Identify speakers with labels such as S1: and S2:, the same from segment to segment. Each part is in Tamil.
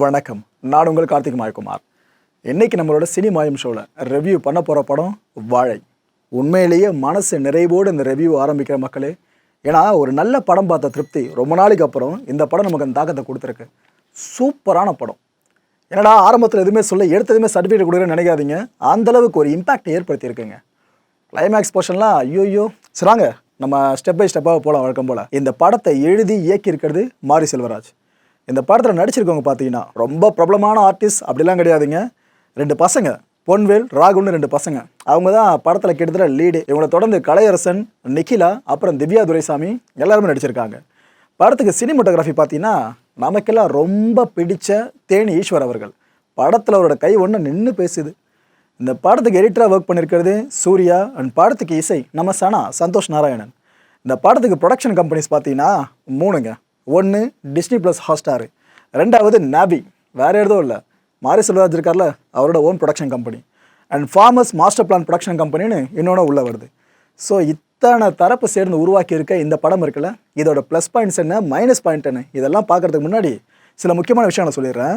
S1: வணக்கம். நான் உங்கள் கார்த்திக் மாயகுமார். இன்றைக்கி நம்மளோட சினிமாயம் ஷோவில் ரிவ்யூ பண்ண போகிற படம் வாழை. உண்மையிலேயே மனசு நிறைவோடு இந்த ரிவ்யூ ஆரம்பிக்கிற மக்களே ஏன்னா ஒரு நல்ல படம் பார்த்த திருப்தி ரொம்ப நாளைக்கு அப்புறம் இந்த படம் நமக்கு அந்த தாக்கத்தை கொடுத்துருக்கு. சூப்பரான படம். என்னடா ஆரம்பத்தில் எதுவுமே சொல்ல எடுத்ததுமே சர்டிஃபிகேட் கொடுக்குறேன்னு நினைக்காதீங்க. அந்த அளவுக்கு ஒரு இம்பாக்ட் ஏற்படுத்தியிருக்குங்க. கிளைமேக்ஸ் போர்ஷன்லாம் ஐயோ சிறாங்க நம்ம ஸ்டெப் பை ஸ்டெப்பாக போகலாம் வழக்கம் போல். இந்த படத்தை எழுதி இயக்கியிருக்கிறது மாரி செல்வராஜ். இந்த படத்தில் நடிச்சிருக்கவங்க பார்த்தீங்கன்னா ரொம்ப பிரபலமான ஆர்டிஸ்ட் அப்படிலாம் கிடையாதுங்க. ரெண்டு பசங்க பொன்வேல் ராகுல்னு ரெண்டு பசங்க. அவங்க தான் படத்தில் கிட்டத்தட்ட லீடு இவங்களை தொடர்ந்து கலையரசன் நிக்கிலா அப்புறம் திவ்யா துரைசாமி எல்லாருமே நடிச்சிருக்காங்க. படத்துக்கு சினிமோட்டோகிராஃபி பார்த்தீங்கன்னா நமக்கெல்லாம் ரொம்ப பிடிச்ச தேனி ஈஸ்வர் அவர்கள். படத்தில் அவரோட கை ஒன்று நின்று பேசுது. இந்த படத்துக்கு எடிட்டராக ஒர்க் பண்ணியிருக்கிறது சூர்யா அண்ட் படத்துக்கு இசை நம்ம சனா சந்தோஷ் நாராயணன். இந்த படத்துக்கு ப்ரொடக்ஷன் கம்பெனிஸ் பார்த்தீங்கன்னா மூணுங்க. ஒன்று டிஸ்னி ப்ளஸ் ஹாட்ஸ்டாரு ரெண்டாவது நாபி வேறு எதுவும் இல்லை. மாரி செல்வராஜ் இருக்கார்ல அவரோட own production company and farmers master plan production கம்பெனின்னு இன்னொன்று உள்ளே வருது. ஸோ இத்தனை தரப்பு சேர்ந்து உருவாக்கி இருக்க இந்த படம் இருக்குல்ல இதோட ப்ளஸ் பாயிண்ட்ஸ் என்ன மைனஸ் பாயிண்ட் என்ன இதெல்லாம் பார்க்கறதுக்கு முன்னாடி சில முக்கியமான விஷயம் நான் சொல்லிடுறேன்.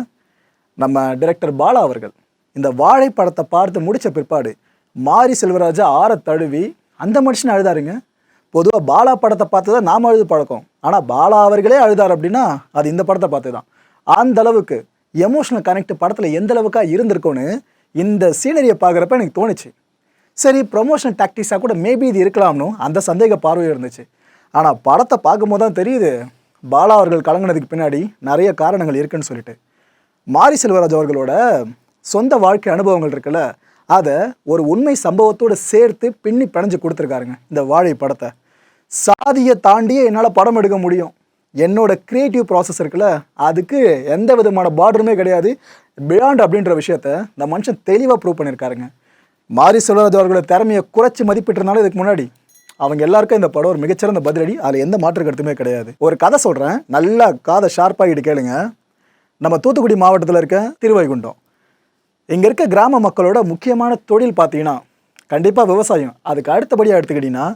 S1: நம்ம டிரெக்டர் பாலா அவர்கள் இந்த வாழை படத்தை பார்த்து முடித்த பிற்பாடு மாரி செல்வராஜா ஆற தழுவி அந்த மனுஷன் அழுதாருங்க. பொதுவாக பாலா படத்தை பார்த்து தான் நாம் அழுது பழக்கம். ஆனால் பாலா அவர்களே அழுதார் அப்படின்னா அது இந்த படத்தை பார்த்து தான் அந்த அளவுக்கு எமோஷனல் கனெக்ட் படத்தில் எந்த அளவுக்காக இருந்திருக்கும்னு இந்த சீனரியை பார்க்குறப்ப எனக்கு தோணுச்சு. சரி ப்ரொமோஷன் டாக்டிக்ஸாக கூட மேபி இது இருக்கலாம்னு அந்த சந்தேக பார்வை இருந்துச்சு. ஆனால் படத்தை பார்க்கும்போது தான் தெரியுது பாலா அவர்கள் கலங்கினதுக்கு பின்னாடி நிறைய காரணங்கள் இருக்குன்னு சொல்லிட்டு. மாரி செல்வராஜ் அவர்களோட சொந்த வாழ்க்கை அனுபவங்கள் இருக்குல்ல அதை ஒரு உண்மை சம்பவத்தோடு சேர்த்து பின்னி பிணைஞ்சு கொடுத்துருக்காருங்க இந்த வாழை படத்தை. சாதியை தாண்டியே என்னால் படம் எடுக்க முடியும். என்னோட க்ரியேட்டிவ் ப்ராசஸ் இருக்குல்ல அதுக்கு எந்த விதமான பார்டருமே கிடையாது. பியாண்ட் அப்படின்ற விஷயத்த இந்த மனுஷன் தெளிவாக ப்ரூவ் பண்ணியிருக்காருங்க. மாரி செல்வராஜ் அவர்களோட திறமையை குறைச்சி மதிப்பிட்டிருந்தாலும் இதுக்கு முன்னாடி அவங்க எல்லாருக்கும் இந்த படம் ஒரு மிகச்சிறந்த பதிலடி. அதில் எந்த மாற்று கருத்துமே கிடையாது. ஒரு கதை சொல்கிறேன் நல்லா காதை ஷார்ப்பாகிட்டு கேளுங்க. நம்ம தூத்துக்குடி மாவட்டத்தில் இருக்க திருவைகுண்டம். இங்கே இருக்க கிராம மக்களோட முக்கியமான தொழில் பார்த்தீங்கன்னா கண்டிப்பாக விவசாயம். அதுக்கு அடுத்தபடியாக எடுத்துக்கிட்டிங்கன்னா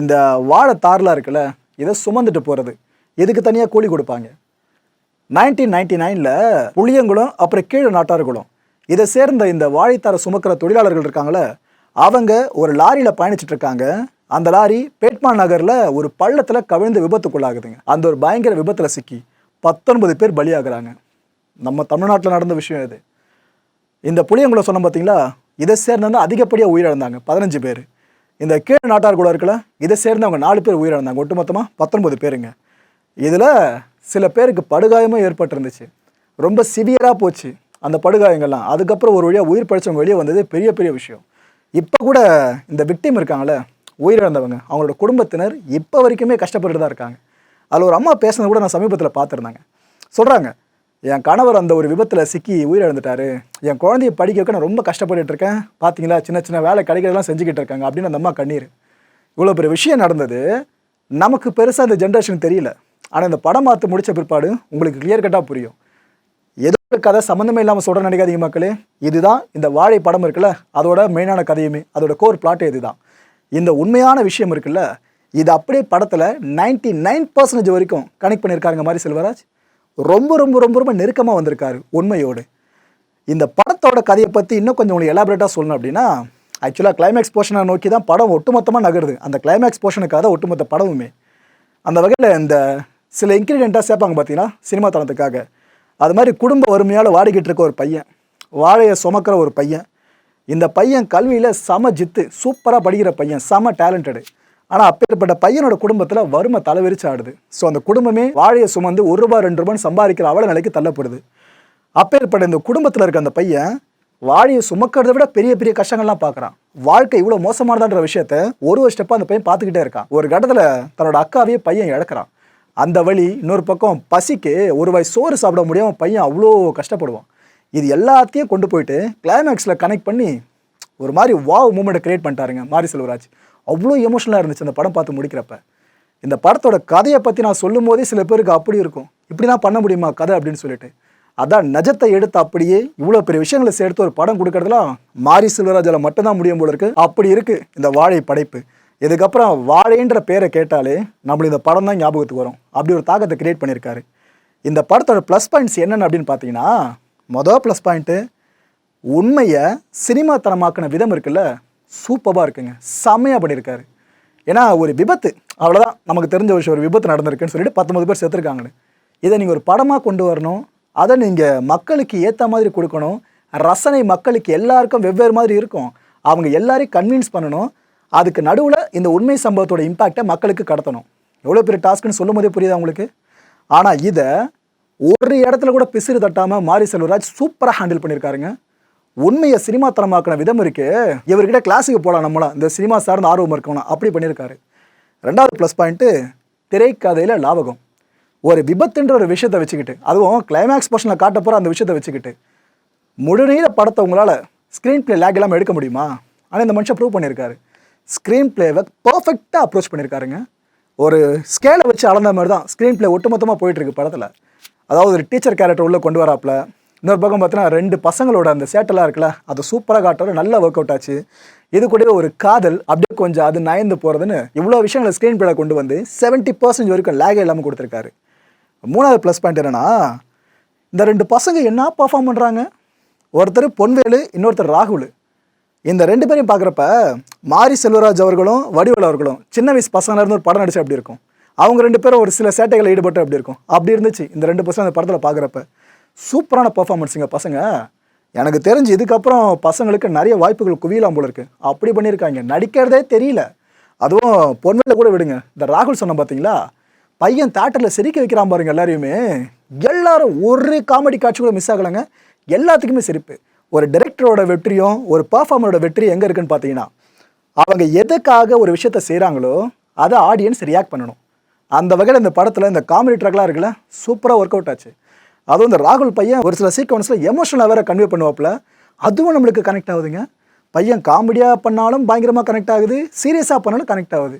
S1: இந்த வாழை தார்லாம் இருக்குல்ல இதை சுமந்துட்டு போகிறது இதுக்கு தனியாக கூலி கொடுப்பாங்க? நைன்டீன் நைன்டி நைனில் புளியங்குளம் அப்புறம் கீழே நாட்டார்குளம். இதை சேர்ந்த இந்த வாழைத்தாரை சுமக்கிற தொழிலாளர்கள் இருக்காங்களே அவங்க ஒரு லாரியில் பயணிச்சிட்ருக்காங்க அந்த லாரி பேட்மான் நகரில் ஒரு பள்ளத்தில் கவிழ்ந்து விபத்துக்குள்ளாகுதுங்க. அந்த ஒரு பயங்கர விபத்தில் சிக்கி பத்தொன்பது பேர் பலியாகிறாங்க. நம்ம தமிழ்நாட்டில் நடந்த விஷயம் இது. இந்த புளியங்குளம் சொன்ன பார்த்தீங்களா இதை சேர்ந்தவங்க அதிகப்படியாக உயிரிழந்தாங்க பதினஞ்சு பேர். இந்த கீழ் நாட்டார் கூட இருக்கல இதை சேர்ந்தவங்க நாலு பேர் உயிரிழந்தாங்க ஒட்டுமொத்தமாக பத்தொன்பது பேருங்க. இதில் சில பேருக்கு படுகாயமும் ஏற்பட்டிருந்துச்சு. ரொம்ப சிவியராக போச்சு அந்த படுகாயங்கள்லாம். அதுக்கப்புறம் ஒரு வழியாக உயிர் பழிச்சவங்க வெளியே வந்தது பெரிய பெரிய விஷயம். இப்போ கூட இந்த விக்டிம் இருக்காங்களே உயிரிழந்தவங்க அவங்களோட குடும்பத்தினர் இப்போ வரைக்குமே கஷ்டப்பட்டுட்டு தான் இருக்காங்க. அதில் ஒரு அம்மா பேசுனது கூட நான் சமீபத்தில் பார்த்துருந்தாங்க. சொல்கிறாங்க என் கணவர் அந்த ஒரு விபத்தில் சிக்கி உயிரிழந்துட்டாரு. என் குழந்தைய படிக்க வைக்க நான் ரொம்ப கஷ்டப்பட்டுட்டு இருக்கேன். பார்த்தீங்களா சின்ன சின்ன வேலை கிடைக்கிறதெல்லாம் செஞ்சுக்கிட்டு இருக்காங்க அப்படின்னு அந்த அம்மா கண்ணீர். இவ்வளோ பெரிய விஷயம் நடந்தது. நமக்கு பெருசாக இந்த ஜென்ரேஷன் தெரியல. ஆனால் இந்த படம் பார்த்து முடித்த பிற்பாடு உங்களுக்கு கிளியர் கட்டாக புரியும். ஏதோ ஒரு கதை சம்மந்தமே இல்லாமல் சொல்கிற நினைக்காதீங்க மக்களே. இதுதான் இந்த வாழை படம் இருக்குல்ல? அதோட மெயினான கதையுமே. அதோட கோர் பிளாட்டே இதுதான். இந்த உண்மையான விஷயம் இருக்குல்ல? இது அப்படியே படத்தில் நைன்டி நைன் பர்சன்டேஜ் வரைக்கும் கனெக்ட் பண்ணியிருக்காருங்க மாதிரி செல்வராஜ். ரொம்ப ரொம்ப ரொம்ப ரொம்ப நெருக்கமாக வந்திருக்காரு உண்மையோடு. இந்த படத்தோட கதையை பற்றி இன்னும் கொஞ்சம் உங்களுக்கு எலாபரேட்டாக சொல்லணும் அப்படின்னா ஆக்சுவலாக கிளைமேக்ஸ் போர்ஷனை நோக்கி தான் படம் ஒட்டுமொத்தமாக நகருது. அந்த கிளைமேக்ஸ் போர்ஷனுக்காக தான் ஒட்டுமொத்த படமுமே. அந்த வகையில் இந்த சில இன்க்ரீடியண்ட்டாக சேர்ப்பாங்க பார்த்தீங்கன்னா சினிமா தளத்துக்காக. அது மாதிரி குடும்ப வறுமையால் வாடிக்கிட்டு இருக்க ஒரு பையன் வாழையை சுமக்கிற ஒரு பையன் இந்த பையன் கல்வியில் சம ஜித்து சூப்பராக படிக்கிற பையன் செம டேலண்டடு ஆனால் அப்பேற்பட்ட பையனோட குடும்பத்தில் வறுமை தலைவிரிச்சு ஆடுது ஸோ அந்த குடும்பமே வாழையை சுமந்து ஒரு ரூபாய் ரெண்டு ரூபான்னு சம்பாதிக்கிற அவல நிலைக்கு தள்ளப்படுது. அப்பேற்பட்ட இந்த குடும்பத்தில் இருக்க அந்த பையன் வாழையை சுமக்கிறத விட பெரிய பெரிய கஷ்டங்கள்லாம் பார்க்குறான். வாழ்க்கை இவ்வளோ மோசமானதான்ற விஷயத்த ஒரு ஒரு ஸ்டெப்பாக அந்த பையன் பார்த்துக்கிட்டே இருக்கான். ஒரு கட்டத்தில் தன்னோட அக்காவையே பையன் இழக்கிறான். அந்த வழி இன்னொரு பக்கம் பசிக்கு ஒரு வாய் சோறு சாப்பிட முடியாமல் பையன் அவ்வளோ கஷ்டப்படுவான். இது எல்லாத்தையும் கொண்டு போயிட்டு கிளைமேக்ஸில் கனெக்ட் பண்ணி ஒரு மாதிரி வாவ் மூமெண்ட்டை கிரியேட் பண்ணிட்டாருங்க மாரி செல்வராஜ். அவ்வளோ எமோஷனலாக இருந்துச்சு அந்த படம் பார்த்து முடிக்கிறப்ப. இந்த படத்தோட கதையை பற்றி நான் சொல்லும் போதே சில பேருக்கு அப்படி இருக்கும். இப்படிலாம் பண்ண முடியுமா கதை அப்படின்னு சொல்லிட்டு. அதான் நஜத்தை எடுத்து அப்படியே இவ்வளோ பெரிய விஷயங்களை சேர்த்து ஒரு படம் கொடுக்கறதுலாம் மாரி செல்வராஜால் மட்டும்தான் முடியும் போல இருக்கு. அப்படி இருக்குது இந்த வாழை படைப்பு. இதுக்கப்புறம் வாழைன்ற பேரை கேட்டாலே நம்மளுக்கு இந்த படம் தான் ஞாபகத்துக்கு வரும். அப்படி ஒரு தாக்கத்தை கிரியேட் பண்ணியிருக்காரு. இந்த படத்தோட ப்ளஸ் பாயிண்ட்ஸ் என்னென்ன அப்படின்னு பார்த்தீங்கன்னா மொதல் ப்ளஸ் பாயிண்ட்டு உண்மையை சினிமா தனமாக்கின விதம் இருக்குல்ல. சூப்பராக இருக்குங்க. செம்மையாக பண்ணியிருக்காரு ஏன்னா ஒரு விபத்து அவ்வளோதான் நமக்கு தெரிஞ்ச விஷயம் ஒரு விபத்து நடந்திருக்குன்னு சொல்லிட்டு பத்தொன்பது பேர் செத்துருக்காங்கன்னு. இதை நீங்கள் ஒரு படமாக கொண்டு வரணும். அதை நீங்கள் மக்களுக்கு ஏற்ற மாதிரி கொடுக்கணும். ரசனை மக்களுக்கு எல்லாருக்கும் வெவ்வேறு மாதிரி இருக்கும். அவங்க எல்லாரையும் கன்வின்ஸ் பண்ணணும். அதுக்கு நடுவில் இந்த உண்மை சம்பவத்தோட இம்பாக்டை மக்களுக்கு கடத்தணும். எவ்வளோ பெரிய டாஸ்க்குன்னு சொல்லும் போதே புரியுதா உங்களுக்கு? ஆனால் இதை ஒரு இடத்துல கூட பிசிறு தட்டாமல் மாரி செல்வராஜ் சூப்பராக ஹேண்டில் பண்ணியிருக்காருங்க உண்மையை சினிமா தரமாக்கின விதம் இருக்கு. இவர்கிட்ட கிளாஸுக்கு போகலாம் நம்மளாம் இந்த சினிமா சார்ந்த ஆர்வம் இருக்கணும் அப்படி பண்ணியிருக்காரு. ரெண்டாவது ப்ளஸ் பாயிண்ட்டு திரைக்கதையில் லாபகம் ஒரு விபத்துன்ற ஒரு விஷயத்தை வச்சுக்கிட்டு அதுவும் கிளைமேக்ஸ் போர்ஷனில் காட்ட போகிற அந்த விஷயத்தை வச்சுக்கிட்டு முழுநீர படத்தை உங்களால் ஸ்க்ரீன் ப்ளே லேக் இல்லாமல் எடுக்க முடியுமா? ஆனால் இந்த மனுஷன் ப்ரூவ் பண்ணியிருக்காரு. ஸ்க்ரீன் ப்ளேவை பர்ஃபெக்டாக அப்ரோச் பண்ணியிருக்காருங்க. ஒரு ஸ்கேலை வச்சு அளந்த மாதிரி தான் ஸ்க்ரீன் ப்ளே ஒட்டுமொத்தமாக போயிட்டுருக்கு படத்தில். அதாவது ஒரு டீச்சர் கேரக்டர் உள்ளே கொண்டு வராப்புல இன்னொரு பக்கம் பார்த்தோன்னா ரெண்டு பசங்களோட அந்த சேட்டெல்லாம் இருக்குல்ல அது சூப்பராக காட்டுறது நல்ல ஒர்க் அவுட் ஆச்சு. இது கூடவே ஒரு காதல் அப்படியே கொஞ்சம் அது நயந்து போகிறதுன்னு இவ்வளோ விஷயங்களை ஸ்க்ரீன் பிளே கொண்டு வந்து செவன்ட்டி பர்சன்ட் வரைக்கும் லேகே இல்லாமல் கொடுத்துருக்காரு. மூணாவது ப்ளஸ் பாயிண்ட் என்னன்னா இந்த ரெண்டு பசங்க என்ன பர்ஃபார்ம் பண்ணுறாங்க ஒருத்தர் பொன்வேலு இன்னொருத்தர் ராகுல். இந்த ரெண்டு பேரையும் பார்க்குறப்ப மாரி செல்வராஜ் அவர்களும் வடிவல் அவர்களும் சின்ன வயசு பசங்களாக இருந்து ஒரு படம் நடிச்சு அப்படி இருக்கும்? அவங்க ரெண்டு பேரும் ஒரு சில சேட்டைகளை ஈடுபட்டு அப்படி இருக்கும். அப்படி இருந்துச்சு. இந்த ரெண்டு பசங்க அந்த படத்தில் பார்க்குறப்ப. சூப்பரான பர்ஃபார்மன்ஸுங்க பசங்க. எனக்கு தெரிஞ்சு இதுக்கப்புறம் பசங்களுக்கு நிறைய வாய்ப்புகள் குவியலாம் போல இருக்கு. அப்படி பண்ணியிருக்காங்க. நடிக்கிறதே தெரியல. அதுவும் பொன்வேல கூட விடுங்க. இந்த ராகுல் சொன்ன பார்த்தீங்களா பையன் தேட்டரில் சிரிக்க வைக்கிறான் பாருங்க எல்லாரையுமே. எல்லாரும் ஒரு காமெடி காட்சி கூட மிஸ் ஆகலைங்க. எல்லாத்துக்குமே சிரிப்பு. ஒரு டைரக்டரோட வெற்றியும் ஒரு பர்ஃபார்மரோட வெற்றியும் எங்கே இருக்குன்னு பார்த்தீங்கன்னா அவங்க எதுக்காக ஒரு விஷயத்த செய்கிறாங்களோ அதை ஆடியன்ஸ் ரியாக்ட் பண்ணணும். அந்த வகையில் இந்த படத்தில் இந்த காமெடி ட்ராக்லாம் இருக்குல்ல சூப்பராக ஒர்க் அவுட் ஆச்சு. அதுவும் இந்த ராகுல் பையன் ஒரு சில சீக்வன்ஸில் எமோஷனலாக வேறு கன்வே பண்ணுவாப்புல. அதுவும் நம்மளுக்கு கனெக்ட் ஆகுதுங்க. பையன் காமெடியாக பண்ணாலும் பயங்கரமாக கனெக்ட் ஆகுது. சீரியஸாக பண்ணாலும் கனெக்ட் ஆகுது.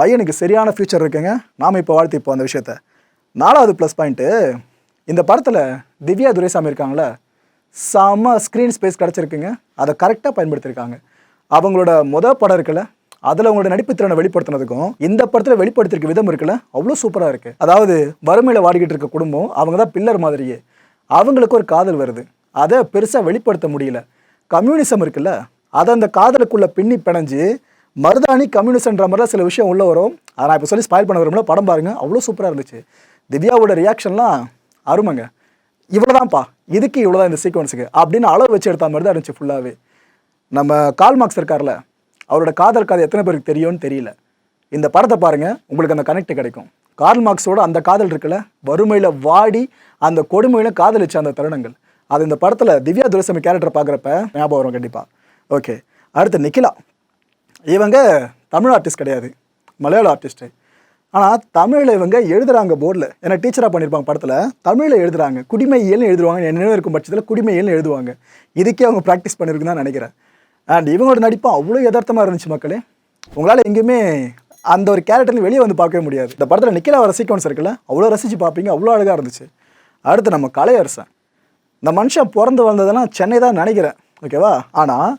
S1: பையனுக்கு சரியான ஃபியூச்சர் இருக்குங்க. நாம் இப்போ வாழ்த்திப்போம் அந்த விஷயத்த. நாலாவது ப்ளஸ் பாயிண்ட்டு இந்த படத்தில் திவ்யா துரைசாமி இருக்காங்களே செம்ம ஸ்க்ரீன் ஸ்பேஸ் கிடச்சிருக்குங்க. அதை கரெக்டாக பயன்படுத்தியிருக்காங்க. அவங்களோட மொதல் படம் இருக்குல்ல அதில் அவங்களோட நடிப்பு திறனை வெளிப்படுத்தினதுக்கும் இந்த படத்தில் வெளிப்படுத்திருக்க விதம் இருக்குல்ல? அவ்வளோ சூப்பராக இருக்குது அதாவது வறுமையில் வாடிக்கிட்டு இருக்க குடும்பம் அவங்க தான் பில்லர் மாதிரியே. அவங்களுக்கு ஒரு காதல் வருது. அதை பெருசாக வெளிப்படுத்த முடியல. கம்யூனிசம் இருக்குல்ல? அதை அந்த காதலுக்குள்ளே பின்னி பிணைஞ்சு மருதாணி கம்யூனிசம்ன்ற மாதிரிலாம் சில விஷயம் உள்ள வரும். அதை நான் இப்போ சொல்லி ஸ்பாயில் பண்ண வரும்ல படம் பாருங்கள் அவ்வளோ சூப்பராக இருந்துச்சு. திவ்யாவோட ரியாக்ஷன்லாம் அருமைங்க. இவ்வளோதான்ப்பா இதுக்கு இவ்வளோதான் இந்த சீக்வன்ஸுக்கு அப்படின்னு அளவு வச்சு எடுத்த மாதிரி தான் இருந்துச்சு ஃபுல்லாகவே நம்ம கால் மார்க்ஸ் இருக்கார்ல? அவரோட காதல் கதை எத்தனை பேருக்கு தெரியும்னு தெரியல. இந்த படத்தை பாருங்க உங்களுக்கு அந்த கனெக்ட் கிடைக்கும். கார்ல் மார்க்ஸோட அந்த காதல் இருக்குல்ல வறுமையில் வாடி அந்த கொடுமையில காதலிச்ச அந்த தருணங்கள். அது இந்த படத்தில் திவ்யா துரசமி கேரக்டர் பார்க்குறப்ப ஞாபகம் வரும் கண்டிப்பாக ஓகே அடுத்து நிக்கிலா. இவங்க தமிழ் ஆர்டிஸ்ட் கிடையாது மலையாள ஆர்டிஸ்ட்டு ஆனால் தமிழில் இவங்க எழுதுகிறாங்க போர்டில். ஏன்னா டீச்சராக பண்ணியிருப்பாங்க படத்தில் தமிழில் எழுதுகிறாங்க குடிமையியல்னு எழுதுவாங்க என்ன நினைவு இருக்கும் பட்சத்தில் குடிமையல்னு எழுதுவாங்க. இதுக்கே அவங்க ப்ராக்டிஸ் பண்ணியிருக்குன்னு தான் நினைக்கிறேன். அண்ட் இவங்களோட நடிப்பும் அவ்வளோ யதார்த்தமாக இருந்துச்சு மக்களே. உங்களால் எங்கேயுமே அந்த ஒரு கேரக்டர்ல வெளியே வந்து பார்க்கவே முடியாது. இந்த படத்தில் நிக்கில வர சீக்வன்ஸ் இருக்குல்ல அவ்வளோ ரசித்து பார்ப்பீங்க அவ்வளோ அழகாக இருந்துச்சு. அடுத்து நம்ம கலையரசன். இந்த மனுஷன் பிறந்து வந்ததெல்லாம் சென்னை தான் நினைக்கிறேன் ஓகேவா ஆனால்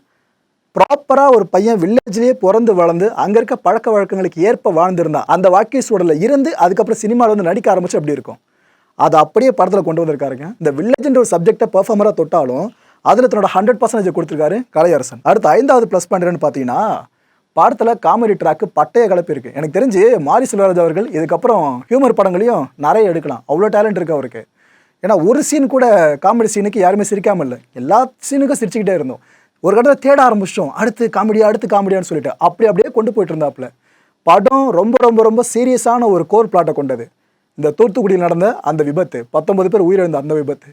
S1: ப்ராப்பராக ஒரு பையன் வில்லேஜ்லேயே பிறந்து வளர்ந்து அங்கே இருக்க பழக்க வழக்கங்களுக்கு ஏற்ப வாழ்ந்திருந்தான் அந்த வாழ்க்கை சூழலில் இருந்து அதுக்கப்புறம் சினிமாவில் வந்து நடிக்க ஆரம்பிச்சு அப்படி இருக்கும்? அதை அப்படியே படத்தில் கொண்டு வந்திருக்காருங்க. இந்த வில்லேஜ்ன்ற ஒரு சப்ஜெக்டை பர்ஃபார்மராக தொட்டாலும் அதில் தன்னோட ஹண்ட்ரட் பர்சன்டேஜ் கொடுத்துருக்காரு கலையரசன். அடுத்து ஐந்தாவது ப்ளஸ் பண்ணுறேன்னு பார்த்தீங்கன்னா படத்தில் காமெடி ட்ராக்கு பட்டைய கலப்பு இருக்குது எனக்கு தெரிஞ்சு மாரி செல்வராஜ் அவர்கள் இதுக்கப்புறம் ஹியூமர் படங்களையும் நிறைய எடுக்கலாம். அவ்வளோ டேலண்ட் இருக்குது அவருக்கு. ஏன்னா ஒரு சீன் கூட காமெடி சீனுக்கு யாருமே சிரிக்காமல் இல்லை. எல்லா சீனுக்கும் சிரிச்சுக்கிட்டே இருந்தோம். ஒரு கட்டத்தில் தேட ஆரம்பிச்சிட்டோம். அடுத்து காமெடியா அடுத்து காமெடியான்னு சொல்லிட்டு அப்படி அப்படியே கொண்டு போயிட்டு இருந்தாப்புல படம் ரொம்ப ரொம்ப ரொம்ப சீரியஸான ஒரு கோர் பிளாட்டை கொண்டது. இந்த தூத்துக்குடியில் நடந்த அந்த விபத்து பத்தொன்பது பேர் உயிரிழந்த அந்த விபத்து.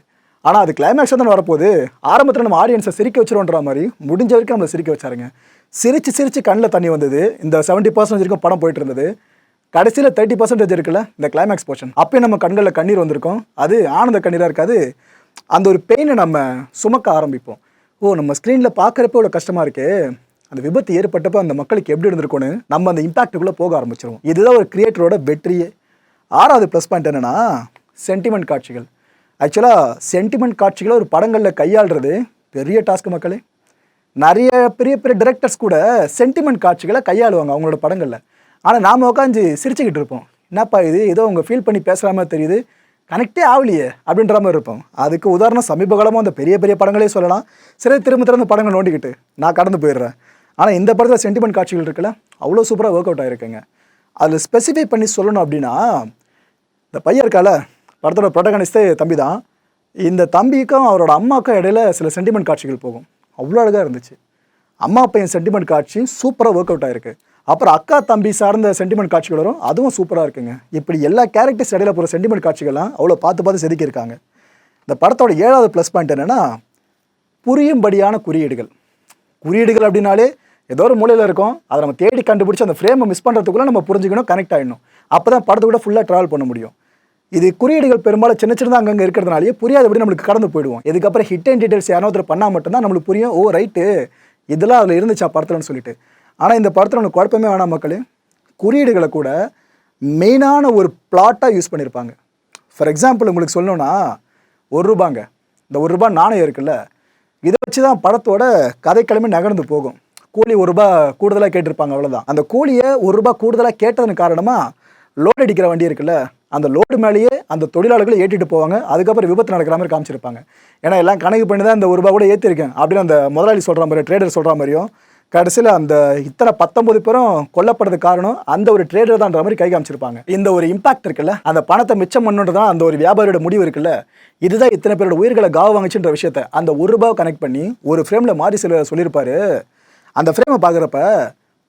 S1: ஆனால் அது கிளைமேக்ஸ் தான் வரப்போகுது. ஆரம்பத்தில் நம்ம ஆடியன்ஸை சிரிக்க வச்சிருவோன்ற மாதிரி முடிஞ்ச வரைக்கும் நம்மளை சிரிக்க வச்சாருங்க. சிரிச்சு சிரிச்சு கண்ணில் தண்ணி வந்தது. இந்த செவன்ட்டி பர்சன்டேஜ் வரைக்கும் படம் போயிட்டு இருந்தது. கடைசியில் தேர்ட்டி பர்சன்டேஜ் இருக்குல்ல இந்த கிளைமேக்ஸ் போர்ஷன் அப்பயும் நம்ம கண்களில் கண்ணீர் வந்திருக்கும். அது ஆனந்த கண்ணீராக இருக்காது. அந்த ஒரு பெயினை நம்ம சுமக்க ஆரம்பிப்போம். ஓ நம்ம ஸ்க்ரீனில் பார்க்குறப்ப இவ்வளோ கஷ்டமாக இருக்கே. அந்த விபத்து ஏற்பட்டப்போ அந்த மக்களுக்கு எப்படி இருந்திருக்கும்னு நம்ம அந்த இம்பாக்ட்டுக்குள்ளே போக ஆரம்பிச்சிருவோம். இதுதான் ஒரு கிரியேட்டரோட வெற்றியே. ஆறாவது ப்ளஸ் பாயிண்ட் என்னென்னா சென்டிமெண்ட் காட்சிகள். ஆக்சுவலாக சென்டிமெண்ட் காட்சிகளை ஒரு படங்களில் கையாளுறது பெரிய டாஸ்க் மக்களே. நிறைய பெரிய பெரிய டிரெக்டர்ஸ் கூட சென்டிமெண்ட் காட்சிகளை கையாளுவாங்க அவங்களோட படங்களில். ஆனால் நாம் உட்காந்து சிரிச்சுக்கிட்டு இருப்போம். என்னப்பா இது? ஏதோ அவங்க ஃபீல் பண்ணி பேசுகிற மாதிரி தெரியுது. கனெக்டே ஆகலையே அப்படின்ற மாதிரி இருப்போம். அதுக்கு உதாரணம் சமீப காலமாக அந்த பெரிய பெரிய படங்களே சொல்லலாம். சரி திரும்ப திரும்ப படங்கள் நோண்டிக்கிட்டு நான் கடந்து போயிடுறேன். ஆனால் இந்த படத்தில் சென்டிமெண்ட் காட்சிகள் இருக்குல்ல அவ்வளோ சூப்பராக ஒர்க் அவுட் ஆகிருக்குங்க அதில் ஸ்பெசிஃபை பண்ணி சொல்லணும் அப்படின்னா இந்த பையன் இருக்கால படத்தோட ப்ரொட்டகனிஸ்டே தம்பி தான் இந்த தம்பிக்கும் அவரோட அம்மாவுக்கும் இடையில சில சென்டிமெண்ட் காட்சிகள் போகும். அவ்வளோ அழகாக இருந்துச்சு. அம்மா பையன் சென்டிமெண்ட் காட்சி சூப்பராக ஒர்க் அவுட் ஆயிருக்கு. அப்புறம் அக்கா தம்பி சார்ந்த சென்டிமெண்ட் காட்சிகள் வரும். அதுவும் சூப்பராக இருக்குங்க. இப்படி எல்லா கேரக்டர்ஸ் இடையில போகிற சென்டிமெண்ட் காட்சிகள்லாம் அவ்வளோ பார்த்து பார்த்து செதுக்கியிருக்காங்க. இந்த படத்தோட ஏழாவது ப்ளஸ் பாயிண்ட் என்னென்னா புரியும்படியான குறியீடுகள். குறியீடுகள் அப்படின்னாலே ஏதோ ஒரு மூலையில் இருக்கும். அதை நம்ம தேடி கண்டுபிடிச்சி அந்த ஃப்ரேமை மிஸ் பண்ணுறதுக்குள்ளே நம்ம புரிஞ்சுக்கணும் கனெக்ட் ஆகிடணும் அப்போ தான் படத்தை கூட ஃபுல்லாக ட்ராவல் பண்ண முடியும். இது குறியீடுகள் பெரும்பாலும் சின்ன சின்னதாக அங்கங்கே இருக்கிறதுனாலே புரியாதபடி நம்மளுக்கு கடந்து போயிடுவோம். இதுக்கப்புறம் ஹிட் அண்ட் டீடைல்ஸ் யாரோ ஒருத்தர் பண்ணால் மட்டும்தான் நம்மளுக்கு புரியும். ஓ ரைட்டு இதெல்லாம் அதில் இருந்துச்சா படத்துலன்னு சொல்லிட்டு. ஆனால் இந்த படத்தில் ஒன்று குழப்பமே வேணாம் மக்களே. குறியீடுகளை கூட மெயினான ஒரு பிளாட்டாக யூஸ் பண்ணியிருப்பாங்க ஃபார் எக்ஸாம்பிள் உங்களுக்கு சொல்லணும்னா ஒரு ரூபாங்க. இந்த ஒரு ரூபா நாணயம் இருக்குல்ல. இதை வச்சு தான் படத்தோட கதைக்கிழமை நகர்ந்து போகும். கூலி ஒரு ரூபா கூடுதலாக கேட்டிருப்பாங்க அவ்வளோதான் அந்த கூலியை ஒரு ரூபா கூடுதலாக கேட்டதன் காரணமாக லோட் அடிக்கிற வண்டி இருக்குல்ல. அந்த லோடு மேலேயே அந்த தொழிலாளர்களை ஏற்றிட்டு போவாங்க. அதுக்கப்புறம் விபத்து நடக்கிற மாதிரி காமிச்சிருப்பாங்க. ஏன்னா எல்லாம் கணக்கு பண்ணி தான் இந்த ஒரு ரூபா கூட ஏற்றிருக்கேன் அப்படின்னு அந்த முதலாளி சொல்கிற மாதிரி ட்ரேடர் சொல்கிற மாதிரியும் கடைசியில் அந்த இத்தனை பத்தொன்பது பேரும் கொல்லப்படுறது காரணம் அந்த ஒரு ட்ரேடர் தான்ற மாதிரி கை காமிச்சிருப்பாங்க. இந்த ஒரு இம்பாக்ட் இருக்குல்ல அந்த பணத்தை மிச்சம் பண்ணுறது தான் அந்த ஒரு வியாபாரியோட முடிவு இருக்குல்ல இதுதான் இத்தனை பேரோட உயிர்களை காவ வாங்கிச்சுன்ற விஷயத்த அந்த ஒரு ரூபாவை கனெக்ட் பண்ணி ஒரு ஃப்ரேமில் மாறி சில சொல்லியிருப்பாரு. அந்த ஃப்ரேமை பார்க்குறப்ப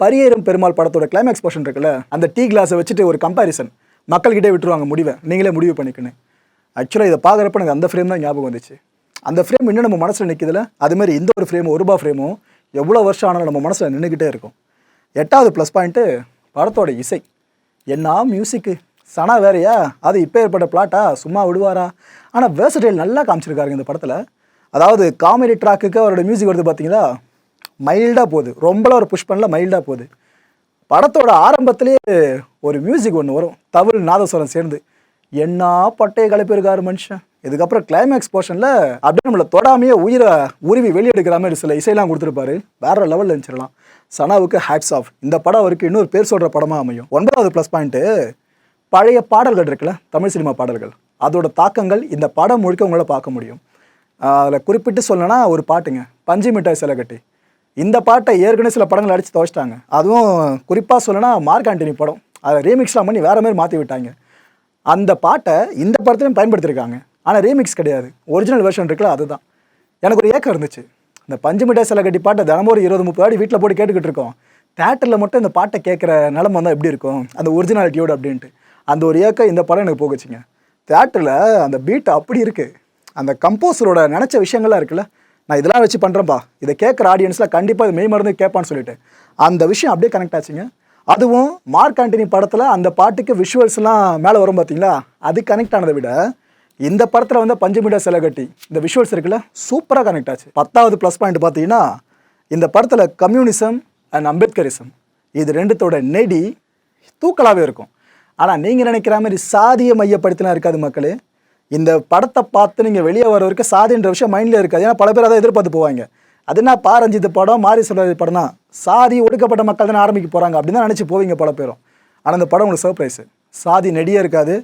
S1: பரியேறும் பெருமாள் படத்தோட கிளைமேக்ஸ் போர்ஷன் இருக்குல்ல அந்த டீ கிளாஸை வச்சுட்டு ஒரு கம்பாரிசன் மக்கள்கிட்டே விட்டுருவாங்க முடிவை. நீங்களே முடிவு பண்ணிக்கணும் ஆக்சுவலாக இதை பார்க்குறப்ப எனக்கு அந்த ஃப்ரேம் தான் ஞாபகம் வந்துச்சு. அந்த ஃப்ரேம் இன்னும் நம்ம மனசில் நிற்கிதுல அதுமாதிரி இந்த ஒரு ஃப்ரேமும் ஒரு ரூபா ஃப்ரேமும் எவ்வளோ வருஷம் ஆனாலும் நம்ம மனசில் நின்றுக்கிட்டே இருக்கும். எட்டாவது ப்ளஸ் பாயிண்ட்டு படத்தோட இசை. என்ன மியூசிக்கு சனா வேறையா? அது இப்போ ஏற்பட்ட பிளாட்டா சும்மா விடுவாரா? ஆனால் வேர்சடைல் நல்லா காமிச்சிருக்காருங்க இந்த படத்தில். அதாவது காமெடி ட்ராக்குக்கு அவரோட மியூசிக் வருது பார்த்தீங்களா மைல்டாக போகுது. ரொம்பலாம் ஒரு புஷ் பண்ணல மைல்டாக போகுது. படத்தோட ஆரம்பத்திலே ஒரு மியூசிக் ஒன்று வரும். தவறு நாதஸ்வரம் சேர்ந்து. என்ன பட்டையை கலப்பியிருக்காரு மனுஷன்? இதுக்கப்புறம் கிளைமேக்ஸ் போர்ஷனில் அப்படியே நம்மளை தொடாமையே உயிரை உருவி வெளியெடுக்கிற மாதிரி சில இசையெல்லாம் கொடுத்துருப்பாரு. வேற லெவலில் இருந்துச்சிடலாம் சனாவுக்கு ஹேட்ஸ் ஆஃப் இந்த படம் அவருக்கு இன்னொரு பேர் சொல்கிற படமாக அமையும். ஒன்பதாவது ப்ளஸ் பாயிண்ட்டு பழைய பாடல்கள் இருக்குல்ல தமிழ் சினிமா பாடல்கள். அதோட தாக்கங்கள் இந்த படம் முழுக்க உங்களால் பார்க்க முடியும். அதில் குறிப்பிட்டு சொல்லணும்னா ஒரு பாட்டுங்க. பஞ்சு மிட்டாய் சிலை கட்டி. இந்த பாட்டை ஏற்கனவே சில படங்கள் அடித்து துவச்சிட்டாங்க. அதுவும் குறிப்பாக சொல்லணும்னா மார்க் ஆண்டனி படம். அதை ரீமிக்ஸ்லாம் பண்ணி வேறு மாதிரி மாற்றி விட்டாங்க. அந்த பாட்டை இந்த படத்துலையும் பயன்படுத்தியிருக்காங்க. ஆனால் ரீமிக்ஸ் கிடையாது. ஒரிஜினல் வெர்ஷன் இருக்குல்ல அதுதான். எனக்கு ஒரு ஏக்கம் இருந்துச்சு. இந்த பஞ்சு சில கட்டி பாட்டை தினமும் ஒரு இருபது முப்பது வாடி வீட்டில் போட்டு கேட்டுக்கிட்டு இருக்கோம். தேட்டரில் மட்டும் இந்த பாட்டை கேட்குற நிலம வந்தால் எப்படி இருக்கும்? அந்த ஒரிஜினாலிட்டியோடு அப்படின்ட்டு. அந்த ஒரு ஏக்கம் இந்த படம் எனக்கு போகுச்சுங்க. தேட்டரில் அந்த பீட் அப்படி இருக்குது அந்த கம்போஸரோட நினச்ச விஷயங்கள்லாம் இருக்குல்ல நான் இதெல்லாம் வச்சு பண்ணுறேன்ப்பா இதை கேட்குற ஆடியன்ஸில் கண்டிப்பாக இது மெய் மருந்து கேட்பான்னு சொல்லிட்டு. அந்த விஷயம் அப்படியே கனெக்ட் ஆச்சுங்க. அதுவும் மார்க் ஆண்டனி படத்தில் அந்த பாட்டுக்கு விஷுவல்ஸ்லாம் மேலே வரும் பார்த்தீங்களா அது கனெக்ட் ஆனதை விட இந்த படத்தில் வந்து பஞ்சமிடா சிலை கட்டி இந்த விஷுவல்ஸ் இருக்குல்ல சூப்பராக கனெக்ட் ஆச்சு. பத்தாவது ப்ளஸ் பாயிண்ட் பார்த்தீங்கன்னா இந்த படத்தில் கம்யூனிசம் அண்ட் அம்பேத்கரிசம் இது ரெண்டுத்தோட நெடி தூக்கலாகவே இருக்கும். ஆனால் நீங்கள் நினைக்கிற மாதிரி சாதியை மையப்படுத்தினா இருக்காது மக்களே. இந்த படத்தை பார்த்து நீங்கள் வெளியே வர வரைக்கும் சாதின்ற விஷயம் மைண்டில் இருக்காது. ஏன்னா பல பேர் அதை எதிர்பார்த்து போவாங்க. அது என்ன பாரஞ்சித் படம் மாரி சொல்றது படம் தான் சாதி ஒடுக்கப்பட்ட மக்கள் தானே ஆரம்பிக்க போகிறாங்க அப்படின்னு தான் நினச்சி போவீங்க பல பேரும். ஆனால் அந்த படம் உங்களுக்கு சர்ப்ரைஸு சாதி நெடியே இருக்காது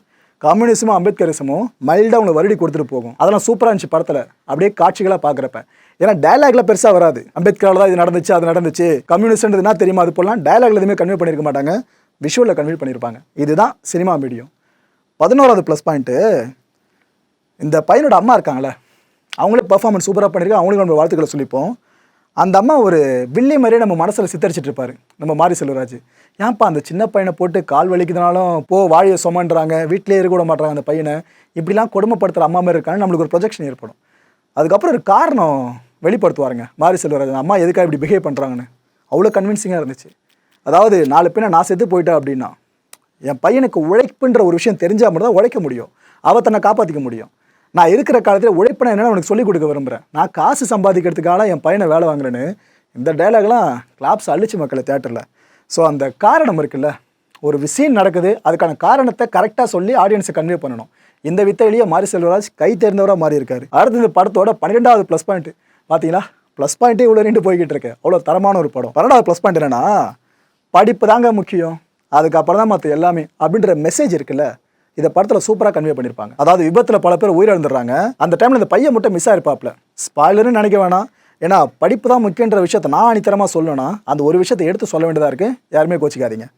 S1: கம்யூனிசமும் அம்பேத்கரிசமும் மைல்டாக உங்களை வருடி கொடுத்துட்டு போகும். அதெல்லாம் சூப்பராக இருந்துச்சு படத்தில். அப்படியே காட்சிகளாக பார்க்குறப்ப ஏன்னா டயலாகில் பெருசாக வராது. அம்பேத்கரால் தான் இது நடந்துச்சு அது நடந்துச்சு. கம்யூனிஸ்ட்ன்றது என்ன தெரியுமா அது போலாம் டயலாக்ல எதுவுமே கன்வே பண்ணியிருக்க மாட்டாங்க. விஷுவலில் கன்வே பண்ணியிருப்பாங்க இதுதான் சினிமா மீடியம் பதினோராவது ப்ளஸ் பாயிண்ட்டு இந்த பையனோட அம்மா இருக்காங்களே அவங்களே பர்ஃபார்மன்ஸ் சூப்பராக பண்ணியிருக்காங்க. அவங்களுக்கு நம்ம வாழ்த்துக்களை சொல்லிப்போம். அந்த அம்மா ஒரு வில்லி மாதிரியே நம்ம மனசில் சித்தரிச்சிட்டு இருப்பாரு. நம்ம மாரி செல்வராஜ். ஏன்ப்பா அந்த சின்ன பையனை போட்டு கால் வலிக்குதுனாலும் போ வாழியை சுமன்றாங்க வீட்டிலே இருக்க விட மாட்டாங்க அந்த பையனை. இப்படிலாம் கொடுமைப்படுத்துகிற அம்மா மாதிரி இருக்கான்னு நம்மளுக்கு ஒரு ப்ரொஜெக்ஷன் ஏற்படும். அதுக்கப்புறம் ஒரு காரணம் வெளிப்படுத்துவாருங்க. மாரி செல்வராஜ் அம்மா எதுக்காக இப்படி பிஹேவ் பண்ணுறாங்கன்னு அவ்வளோ கன்வின்சிங்காக இருந்துச்சு. அதாவது நாலு பேனை நான் செத்து போயிட்டேன் அப்படின்னா என் பையனுக்கு உழைப்புன்ற ஒரு விஷயம் தெரிஞ்சால் மட்டும் தான் உழைக்க முடியும். அவ தன்னை காப்பாற்றிக்க முடியும். நான் இருக்கிற காலத்தில் உழைப்புனா என்னன்னு உனக்கு சொல்லிக் கொடுக்க விரும்புகிறேன் நான் காசு சம்பாதிக்கிறதுக்காக என் பையனை வேலை வாங்குறேன்னு இந்த டைலாக்லாம் கிளாப்ஸ் அழிச்சு மக்களை தேட்டரில் ஸோ அந்த காரணம் இருக்குல்ல? ஒரு விஷயம் நடக்குது அதுக்கான காரணத்தை கரெக்டாக சொல்லி ஆடியன்ஸை கன்வே பண்ணணும். இந்த வித்தையிலேயே மாரி செல்வராஜ் கை தேர்ந்தவராக மாறி இருக்காரு. அடுத்து இந்த படத்தோட பன்னிரெண்டாவது ப்ளஸ் பாயிண்ட் பார்த்தீங்களா ப்ளஸ் பாயிண்ட்டே இவ்வளோ நின்று போய்கிட்டு இருக்கு. அவ்வளோ தரமான ஒரு படம். பன்னெண்டாவது ப்ளஸ் பாயிண்ட் என்னன்னா படிப்பு தாங்க முக்கியம். அதுக்கப்புறம் தான் மற்ற எல்லாமே. அப்படின்ற மெசேஜ் இருக்குல்ல? இதை படத்தில் சூப்பராக கன்வே பண்ணியிருப்பாங்க அதாவது விபத்தில் பல பேர் உயிரிழந்துடுறாங்க. அந்த டைமில் இந்த பையன் மட்டும் மிஸ் ஆயிருப்பாப்ல. ஸ்பாய்லர்னு நினைக்க வேணாம். ஏன்னா படிப்பு தான் முக்கியன்ற விஷயத்தை நான் அனித்தரமாக சொல்லணும்னா அந்த ஒரு விஷயத்தை எடுத்து சொல்ல வேண்டியதாக இருக்குது யாருமே கோச்சிக்காதீங்க.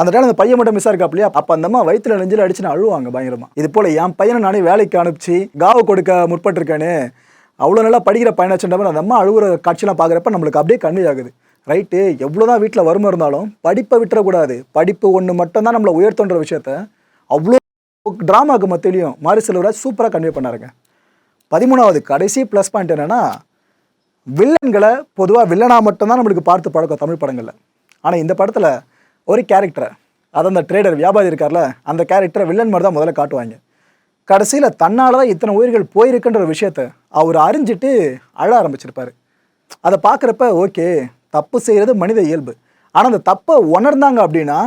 S1: அந்த டைம் அந்த பையன் மட்டும் மிஸ் இல்லையா? அப்போ அந்த அம்மா வயிற்றுல நெஞ்சில் அடிச்சுன்னு அழுவாங்க பயங்கரமா. இது போல் என் பையனை நானே வேலைக்கு அனுப்பிச்சு காவு கொடுக்க முற்பட்டிருக்கேன்னு அவ்வளோ நல்லா படிக்கிற பையனாச்சுன்ற மாதிரி அந்த அம்மா அழுகுற காட்சியெல்லாம் பார்க்குறப்ப நம்மளுக்கு அப்படியே கன்வே ஆகுது ரைட்டு எவ்வளோதான் வீட்டில் வறுமை இருந்தாலும் படிப்பை விட்டுறக்கூடாது. படிப்பு ஒன்று மட்டும்தான் நம்மளை உயர்த்துன்ற விஷயத்த அவ்வளோ ட்ராமாவுக்கு மத்தியிலையும் மாரி செல்வராஜ் சூப்பராக கன்வே பண்ணாருங்க. பதிமூணாவது கடைசி ப்ளஸ் பாயிண்ட் என்னன்னா வில்லன்களை பொதுவாக வில்லனாக மட்டும்தான் நம்மளுக்கு பார்த்து பழக்கம் தமிழ் படங்களில். ஆனால் இந்த படத்தில் ஒரு கேரக்டரை அது அந்த ட்ரேடர் வியாபாரி இருக்கார்ல அந்த கேரக்டரை வில்லன் மாதிரி தான் முதல்ல காட்டுவாங்க. கடைசியில் தன்னால் தான் இத்தனை உயிர்கள் போயிருக்குன்ற ஒரு விஷயத்த அவர் அறிஞ்சிட்டு அழ ஆரம்பிச்சிருப்பார். அதை பார்க்குறப்ப ஓகே தப்பு செய்கிறது மனித இயல்பு. ஆனால் அந்த தப்பை உணர்ந்தாங்க அப்படின்னா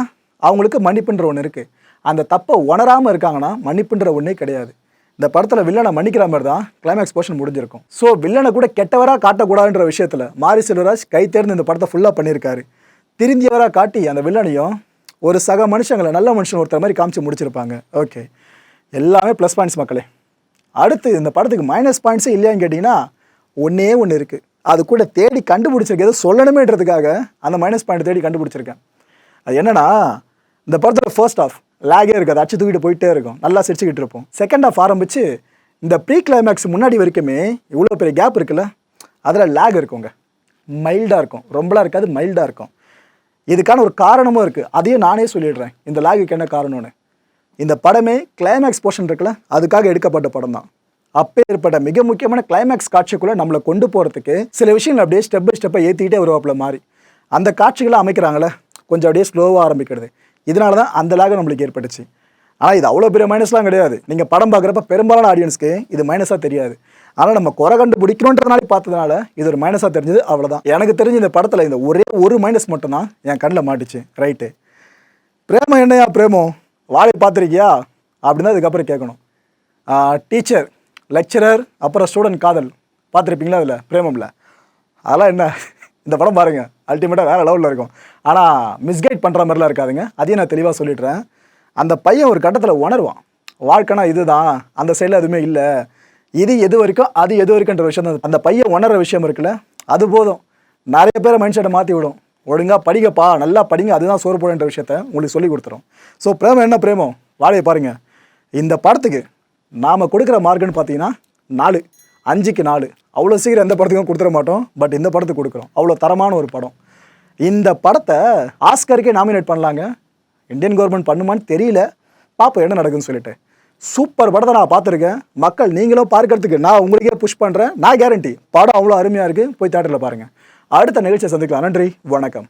S1: அவங்களுக்கு மன்னிப்புன்ற ஒன்று இருக்குது அந்த தப்பை உணராமல் இருக்காங்கன்னா மன்னிப்புன்ற ஒன்றே கிடையாது. இந்த படத்தில் வில்லனை மன்னிக்கிற மாதிரி தான் கிளைமேக்ஸ் போர்ஷன் முடிஞ்சிருக்கும். ஸோ வில்லனை கூட கெட்டவராக காட்டக்கூடாதுன்ற விஷயத்தில் மாரி செல்வராஜ் கை தேர்ந்து இந்த படத்தை ஃபுல்லாக பண்ணியிருக்காரு திருந்தியவராக காட்டி அந்த வில்லனையும் ஒரு சக மனுஷங்களை நல்ல மனுஷன் ஒருத்தர் மாதிரி காமிச்சு முடிச்சிருப்பாங்க. ஓகே எல்லாமே ப்ளஸ் பாயிண்ட்ஸ் மக்களே. அடுத்து இந்த படத்துக்கு மைனஸ் பாயிண்ட்ஸே இல்லையான்னு கேட்டிங்கன்னா ஒன்றே ஒன்று இருக்குது அது கூட தேடி கண்டுபிடிச்சிருக்க எதோ சொல்லணுமேன்றதுக்காக அந்த மைனஸ் பாயிண்ட் தேடி கண்டுபிடிச்சிருக்கேன். அது என்னன்னா இந்த படத்தில் ஃபர்ஸ்ட் ஆஃப் லேகே இருக்காது. அச்சு தூக்கிட்டு போயிட்டே இருக்கும். நல்லா சிரிச்சுக்கிட்டு இருப்போம். செகண்ட் ஆஃப் ஆரம்பித்து இந்த ப்ரீ கிளைமேக்ஸ் முன்னாடி வரைக்குமே இவ்வளோ பெரிய கேப் இருக்குல்ல? அதில் லேக் இருக்குங்க. மைல்டாக இருக்கும். ரொம்பலாம் இருக்காது மைல்டாக இருக்கும். இதுக்கான ஒரு காரணமும் இருக்குது அதையும் நானே சொல்லிடுறேன். இந்த லேகுக்கு என்ன காரணம்னு. இந்த படமே கிளைமேக்ஸ் போர்ஷன் இருக்குல்ல? அதுக்காக எடுக்கப்பட்ட படம் தான் அப்போ ஏற்பட்ட மிக முக்கியமான கிளைமேக்ஸ் காட்சிக்குள்ளே நம்மளை கொண்டு போகிறதுக்கு சில விஷயங்கள் அப்படியே ஸ்டெப் பை ஸ்டெப்பை ஏற்றிக்கிட்டே வருவாப்பில் மாறி. அந்த காட்சிகளை அமைக்கிறாங்களே? கொஞ்சம் அப்படியே ஸ்லோவாக ஆரம்பிக்கிறது. இதனால தான் அந்த லாகம் நம்மளுக்கு ஏற்பட்டுச்சு. ஆனால் இது அவ்வளோ பெரிய மைனஸ்லாம் கிடையாது. நீங்கள் படம் பார்க்குறப்ப பெரும்பாலான ஆடியன்ஸ்க்கு இது மைனஸாக தெரியாது. ஆனால் நம்ம குறை கண்டுபிடிக்கணுன்றதுனாலே பார்த்ததுனால இது ஒரு மைனஸாக தெரிஞ்சது அவ்வளோதான் எனக்கு தெரிஞ்ச இந்த படத்தில் இந்த ஒரே ஒரு மைனஸ் மட்டும்தான் என் கண்ணில் மாட்டுச்சு. ரைட்டு பிரேமம் என்னையா பிரேமம்? வாழை பார்த்துருக்கியா? அப்படின்னு தான் இதுக்கப்புறம் கேட்கணும். டீச்சர் லெக்சரர் அப்புறம் ஸ்டூடெண்ட் காதல். பார்த்துருப்பீங்களா அதில்? பிரேமம்ல. அதெல்லாம் என்ன? இந்த படம் பாருங்கள் அல்டிமேட்டாக வேறு லெவலில் இருக்கும். ஆனால் மிஸ்கைட் பண்ணுற மாதிரிலாம் இருக்காதுங்க. அதையும் நான் தெளிவாக சொல்லிடுறேன். அந்த பையன் ஒரு கட்டத்தில் உணர்வான். வாழ்க்கைனா இதுதான். அந்த சைடில் எதுவுமே இல்லை. இது எது வரைக்கும் அது எது வரைக்கும்ன்ற விஷயம் தான். அந்த பையன் உணர்ற விஷயம் இருக்குல்ல அது போதும். நிறைய பேரை மைண்ட் செட்டை மாற்றி விடும். ஒழுங்காக படிங்கப்பா நல்லா படிங்க அதுதான் சோறு போடுன்ற விஷயத்த உங்களுக்கு சொல்லி கொடுத்துரும். ஸோ பிரேமம் என்ன பிரேமம்? வாழையை பாருங்கள் இந்த படத்துக்கு நாம் கொடுக்குற மார்க்குன்னு பார்த்தீங்கன்னா நாலு. அஞ்சுக்கு நாலு. அவ்வளோ சீக்கிரம் எந்த படத்துக்கும் கொடுத்துட மாட்டோம். பட் இந்த படத்துக்கு கொடுக்குறோம். அவ்வளோ தரமான ஒரு படம். இந்த படத்தை ஆஸ்கருக்கே நாமினேட் பண்ணலாங்க. இந்தியன் கவர்மெண்ட் பண்ணுமான்னு தெரியல. பார்ப்போம் என்ன நடக்குன்னு சொல்லிட்டு. சூப்பர் படத்தை நான் பார்த்துருக்கேன். மக்கள் நீங்களும் பார்க்கறதுக்கு நான் உங்களுக்கே புஷ் பண்ணுறேன் நான் கேரண்டி படம் அவ்வளோ அருமையாக இருக்குது போய் தேட்டரில் பாருங்கள் அடுத்த நிகழ்ச்சியை சந்திக்கலாம். நன்றி. வணக்கம்.